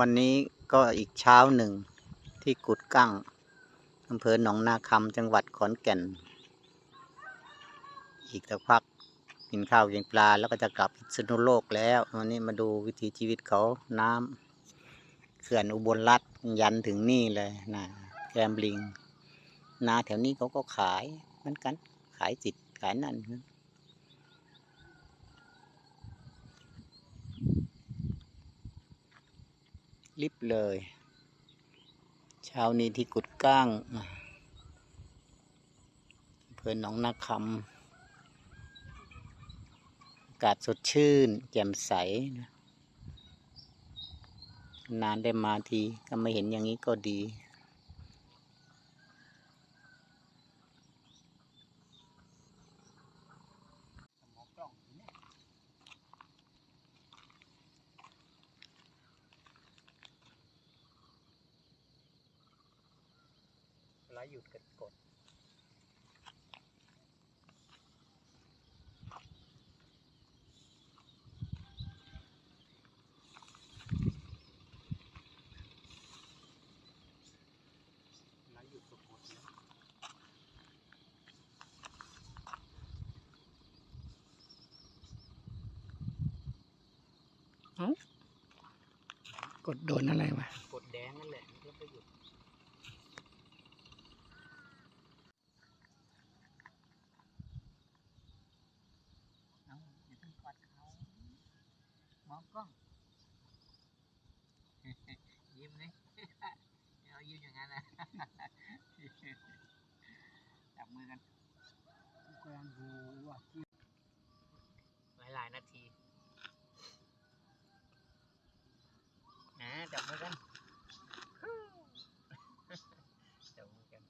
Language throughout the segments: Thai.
วันนี้ก็อีกเช้าหนึ่งที่กุดกั้งอำเภอหนองนาคำจังหวัดขอนแก่น อีกสักพักกินข้าวกินปลาแล้วก็จะกลับพิษณุโลกแล้ว วันนี้มาดูวิถีชีวิตเขาน้ำเขื่อนอุบลรัฐยันถึงนี่เลยนะแกมลิง นาแถวนี้เขาก็ขายเหมือนกัน ขายสิทธิ์ขายนั่น นะรีบเลย เช้านี้ที่กุดก้างเพื่อนหนองนาคำอากาศสดชื่น แจ่มใสนะนานได้มาทีก็ไม่เห็นอย่างนี้ก็ดี หยุดกดกดไลฟ์หยุดกดกดนะกดโดนอะไรวะ กดแดงนั่นแหละแล้วก็หยุดเอาอย่าเพิ่งกดเขามอง กล้องยิ้มเลยเอายิ้มอย่างนั้นนะจับมือกันกำลังดูว่าหลายหลายๆนาทีนะจับมือกันจับมือกัน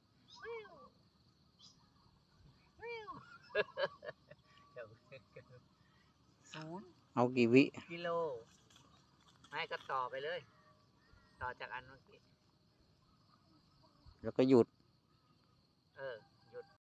จับมือกันศูนย์เอากี่วิกิ โล ไม่ก็ต่อไปเลย ต่อจากอันเมื่อกี้ แล้วก็หยุด